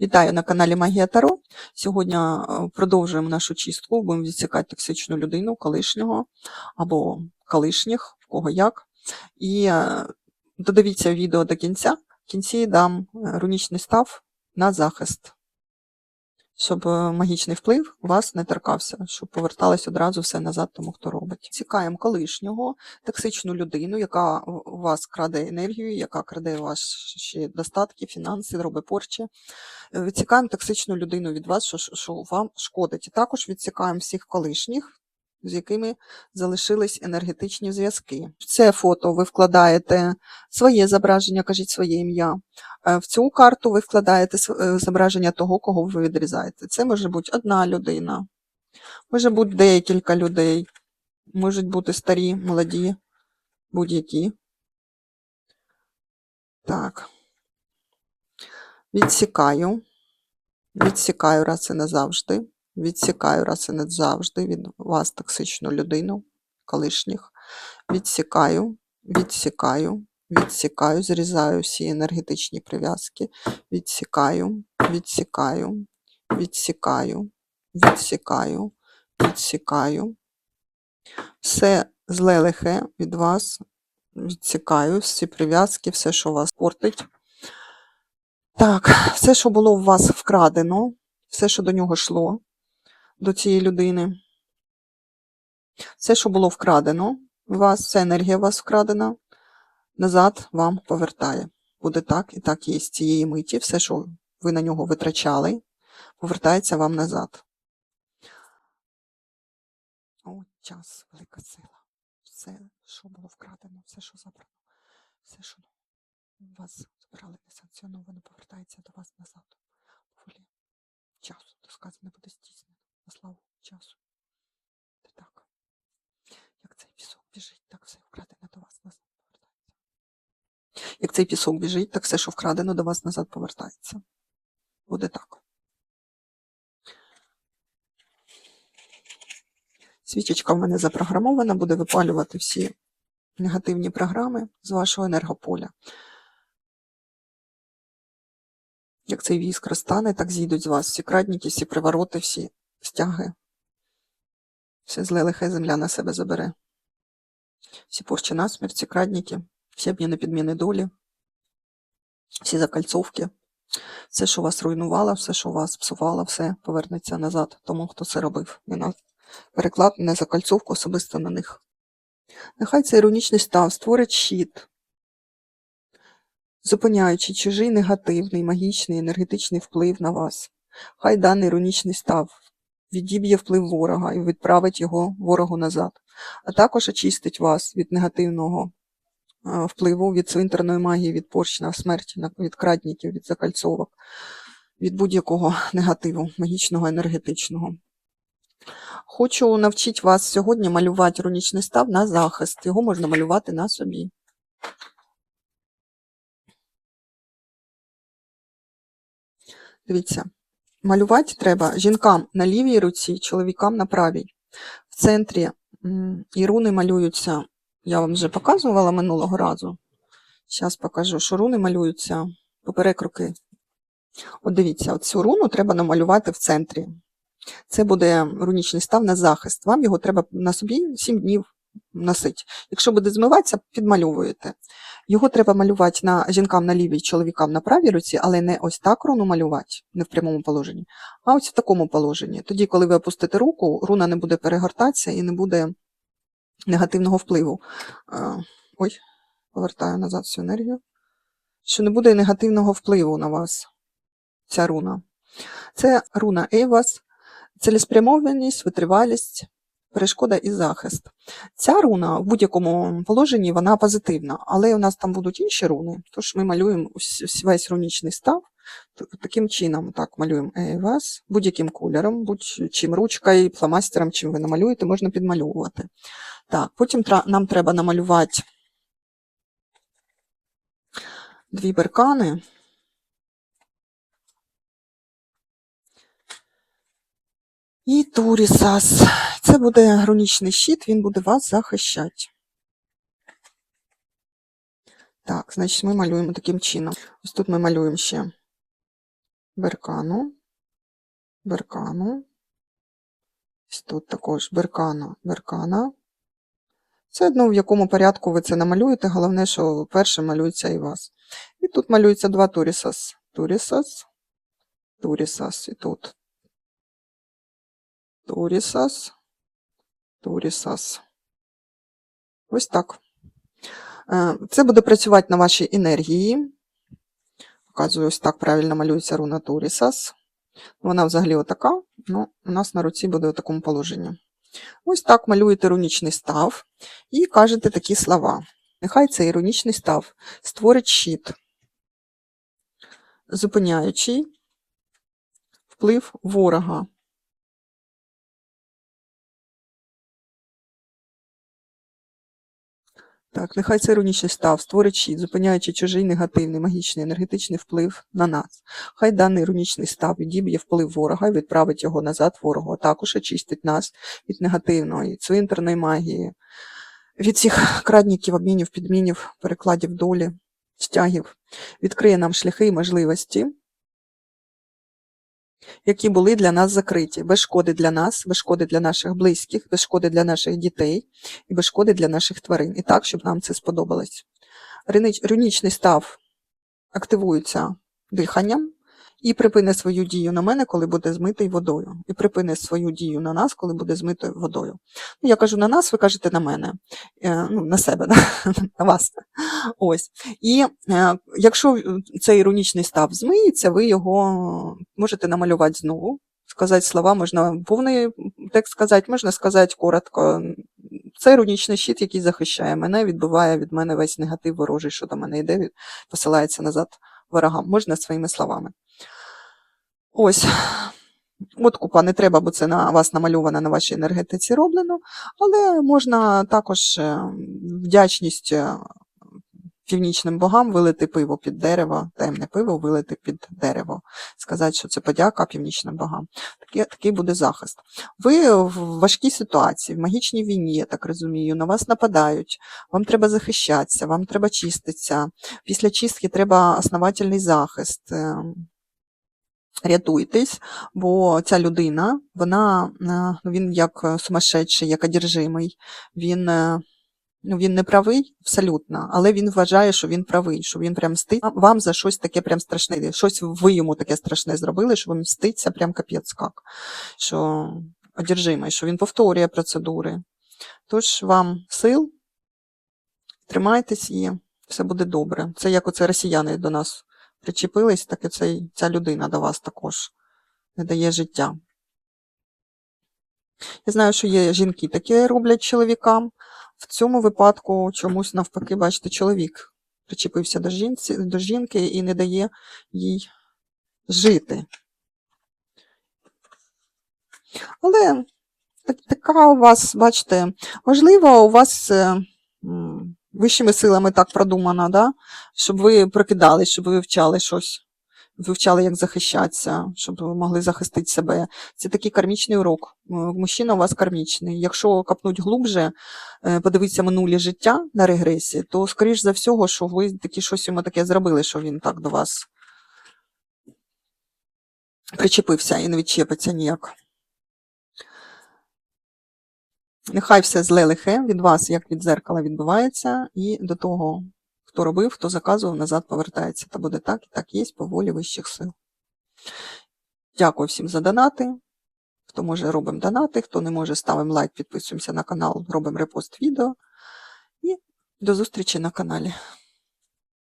Вітаю на каналі Магія Таро. Сьогодні е, продовжуємо нашу чистку. Будемо відсікати токсичну людину, колишнього або колишніх, в кого як. І е, додивіться відео до кінця. В кінці дам е, рунічний став на захист, щоб е, магічний вплив вас не торкався, щоб поверталось одразу все назад тому, хто робить. Цікаємо колишнього, токсичну людину, яка у вас краде енергію, яка краде ваші достатки, фінанси, робить порчі. Е, Відсікаємо токсичну людину від вас, що, що вам шкодить. І також відсікаємо всіх колишніх, з якими залишились енергетичні зв'язки. В це фото ви вкладаєте своє зображення, кажіть своє ім'я. Е, В цю карту ви вкладаєте е, зображення того, кого ви відрізаєте. Це може бути одна людина, може бути декілька людей, можуть бути старі, молоді, будь-які. Так. Відсікаю. Відсікаю раз і назавжди. Відсікаю раз і назавжди від вас токсичну людину, колишніх. Відсікаю, відсікаю, відсікаю, зрізаю всі енергетичні прив'язки. Відсікаю, відсікаю, відсікаю, відсікаю, відсікаю. Все зле лихе від вас відсікаю, всі прив'язки, все, що вас портить. Так, все, що було у вас вкрадено, все, що до нього йшло, до цієї людини, все, що було вкрадено у вас, вся енергія у вас вкрадена, назад вам повертає. Буде так і так є з цієї миті. Все, що ви на нього витрачали, повертається вам назад. О, час, велика сила. Все, що було вкрадено, все, що забрано, все, що вас забрали несанкціоновано, повертається до вас назад. Часу, то сказане буде здійснено. На славу часу. Це так. Як цей пісок біжить, так все вкрадене до вас назад повертається. Як цей пісок біжить, так все, що вкрадено, до вас назад повертається. Буде так. Свічечка в мене запрограмована, буде випалювати всі негативні програми з вашого енергополя. Як цей віск розтане, так зійдуть з вас всі крадніки, всі привороти, всі стяги. Все зле лихе земля на себе забере. Всі порчі насмерть, всі крадніки, всі обміни підміни долі, всі закальцовки. Все, що вас руйнувало, все, що вас псувало, все повернеться назад тому, хто це робив. Не на переклад, не закальцовку особисто на них. Нехай цей іронічний став створить щит, зупиняючи чужий негативний, магічний, енергетичний вплив на вас. Хай даний іронічний став відіб'є вплив ворога і відправить його ворогу назад, а також очистить вас від негативного впливу, від цвинтарної магії, від порчна, смерті, від крадників, від закальцовок, від будь-якого негативу, магічного, енергетичного. Хочу навчити вас сьогодні малювати рунічний став на захист. Його можна малювати на собі. Дивіться, малювати треба жінкам на лівій руці, чоловікам на правій. В центрі і руни малюються, я вам вже показувала минулого разу. Зараз покажу, що руни малюються поперек руки. От дивіться, цю руну треба намалювати в центрі. Це буде рунічний став на захист. Вам його треба на собі 7 днів носити. Якщо буде змиватися, підмальовуєте. Його треба малювати на жінкам на лівій, чоловікам на правій руці, але не ось так руну малювати, не в прямому положенні, а ось в такому положенні. Тоді, коли ви опустите руку, руна не буде перегортатися і не буде негативного впливу. Ой, повертаю назад всю енергію. Що не буде негативного впливу на вас, ця руна. Це руна Ейвас, цілеспрямованість, витривалість, перешкода і захист. Ця руна в будь-якому положенні вона позитивна, але у нас там будуть інші руни, тож ми малюємо весь рунічний став таким чином. Так, малюємо Ейвас будь-яким кольором, будь-чим ручкою, фломастером, чим ви намалюєте, можна підмальовувати. Так, потім нам треба намалювати дві беркани. І Турісас. Це буде гранічний щит, він буде вас захищати. Так, значить, ми малюємо таким чином. Ось тут ми малюємо ще Беркану, Беркану. Ось тут також Беркана, Беркана. Це одно, в якому порядку ви це намалюєте. Головне, що перше малюється і вас. І тут малюється два Турісас. Турісас, Турісас. І тут. Турісас, Турісас. Ось так. Е, Це буде працювати на вашій енергії. Показую, ось так правильно малюється руна Турісас. Вона взагалі отака, ну, у нас на руці буде у такому положенні. Ось так малюєте рунічний став і кажете такі слова. Нехай цей іронічний став створить щит, зупиняючий вплив ворога. Так, нехай цей іронічний став створить зупиняючи чужий негативний, магічний, енергетичний вплив на нас. Хай даний іронічний став відіб'є вплив ворога і відправить його назад ворогу, а також очистить нас від негативної, цвинтарної магії, від цих крадників, обмінів, підмінів, перекладів долі, стягів, відкриє нам шляхи і можливості, які були для нас закриті, без шкоди для нас, без шкоди для наших близьких, без шкоди для наших дітей і без шкоди для наших тварин. І так, щоб нам це сподобалось. Рунічний став активується диханням і припине свою дію на мене, коли буде змитий водою. І припине свою дію на нас, коли буде змитою водою. Ну, я кажу на нас, ви кажете на мене, Е, ну, на себе, да? на вас. Ось. І е, якщо цей іронічний став змиється, ви його можете намалювати знову. Сказати слова, можна повний текст сказати, можна сказати коротко. Це іронічний щит, який захищає мене, відбиває від мене весь негатив ворожий, що до мене йде, посилається назад ворогам. Можна своїми словами. Ось. От купа не треба, бо це на вас намальовано на вашій енергетиці роблено, але можна також е, вдячність е, північним богам вилити пиво під дерево, темне пиво вилити під дерево. Сказати, що це подяка північним богам. Такий, такий буде захист. Ви в важкій ситуації, в магічній війні, я так розумію, на вас нападають, вам треба захищатися, вам треба чиститися. Після чистки треба основательний захист. Е, Рятуйтесь, бо ця людина, вона, е, ну, він як сумасшедший, як одержимий, він, е, ну, він не правий абсолютно, але він вважає, що він правий, що він прям мстить вам за щось таке прям страшне. Щось ви йому таке страшне зробили, що він мститься прям капець як. Що одержимий, що він повторює процедури. Тож вам сил, тримайтесь і все буде добре. Це як оце росіяни до нас причепились, так і цей, ця людина до вас також не дає життя. Я знаю, що є жінки, такі роблять чоловікам. В цьому випадку чомусь навпаки, бачите, чоловік причепився до, жінці, до жінки і не дає їй жити. Але така у вас, бачите, можливо, у вас е, вищими силами так продумано, да? щоб ви прокидались, щоб ви вивчали щось, вивчали, як захищатися, щоб ви могли захистити себе. Це такий кармічний урок. Мужчина у вас кармічний. Якщо копнуть глубже, е, подивитися минулі життя на регресі, то, скоріш за всього, що ви таки щось йому таке зробили, що він так до вас причепився і не відчепиться ніяк. Нехай все зле лихе від вас, як від зеркала, відбувається, і до того, хто робив, хто заказував, назад повертається. Та буде так, і так є по волі вищих сил. Дякую всім за донати. Хто може, робимо донати, хто не може, ставимо лайк, підписуємося на канал, робимо репост відео. І до зустрічі на каналі.